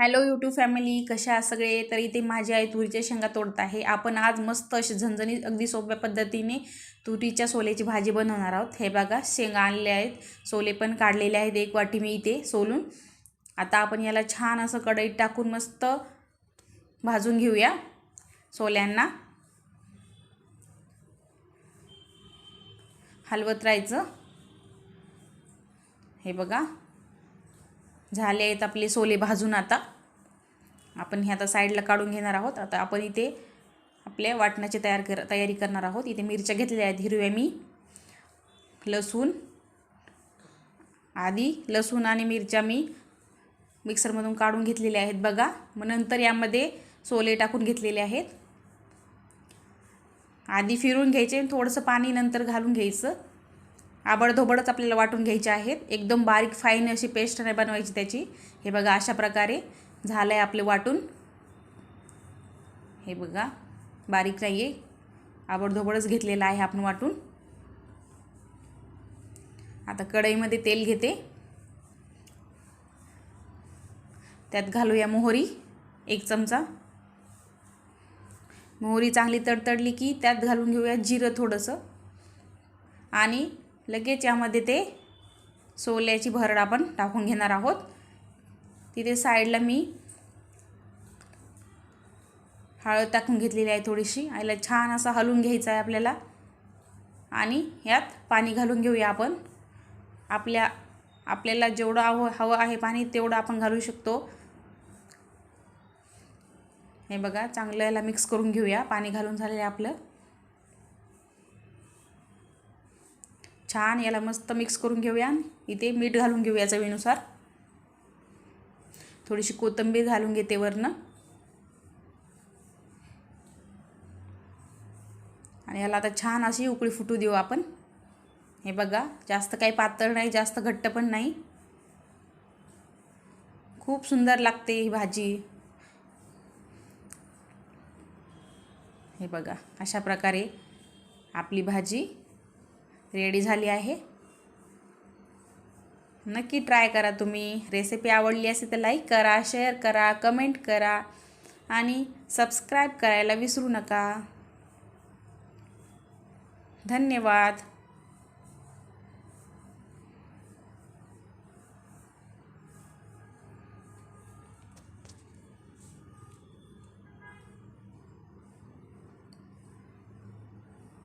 Hello YouTube family कशा सगळे? तर इथे माझी आई तुरीच्या शेंगा तोडत आहे. आपण आज मस्त अशी झणझणी अगदी सोप्या पद्धतीने तुरीच्या सोल्याची भाजी बनवणार आहोत. हे बघा शेंगा आणले आहेत. सोले पण काढलेले आहेत एक वाटी मी इथे सोलून. आता आपण याला छान असं कढईत टाकून मस्त भाजून घेऊया सोल्यांना. हलवत राहायचं. हे बघा. झाले आहेत आपले सोले भाजून आता. आपण हे आता साईडला काढून घेणार आहोत. आता आपण इथे आपल्या वाटणाची तयार कर तयारी करणार आहोत. इथे मिरच्या घेतलेल्या आहेत हिरव्या मी लसूण आधी लसूण आणि मिरच्या मी मिक्सरमधून काढून घेतलेल्या आहेत बघा. मग नंतर यामध्ये सोले टाकून घेतलेले आहेत. आधी फिरून घ्यायचे थोडंसं पाणी नंतर घालून घ्यायचं. आबडधोबडच आपल्याला वाटून घ्यायचे आहेत. एकदम बारीक फाईन अशी पेस्ट नाही बनवायची त्याची. हे बघा अशा प्रकारे झालं आहे आपले वाटून. हे बघा बारीक नाही आहे आबडधोबडच घेतलेलं आहे आपण वाटून. आता कढईमध्ये तेल घेते. त्यात घालूया मोहरी एक चमचा. मोहरी चांगली तडतडली की त्यात घालून घेऊया जिरं थोडंसं. आणि लगेच यामध्ये ते सोल्याची भरड आपण टाकून घेणार आहोत. तिथे साईडला मी हळद टाकून घेतलेली आहे थोडीशी. आईला छान असं हलवून घ्यायचं आहे आपल्याला. आणि यात पाणी घालून घेऊया आपण. आपल्या आपल्याला जेवढं हवं हवं आहे पाणी तेवढं आपण घालू शकतो. हे बघा चांगलं याला मिक्स करून घेऊया. पाणी घालून झालेलं आहे आपलं. छान याला मस्त मिक्स करून घेऊया इथे मीठ घालून घेऊया चवीनुसार. थोडीशी कोथिंबीर घालून घेते वरनं. आणि याला आता छान अशी उकळी फुटू देऊ आपण. हे बघा जास्त काही पातळ नाही जास्त घट्ट पण नाही. खूप सुंदर लागते ही भाजी. हे बघा अशा प्रकारे आपली भाजी रेडी झाली आहे. नक्की ट्राय करा तुम्ही. रेसिपी आवडली असेल तर लाईक करा शेअर करा कमेंट करा आणि सबस्क्राईब करायला विसरू नका. धन्यवाद.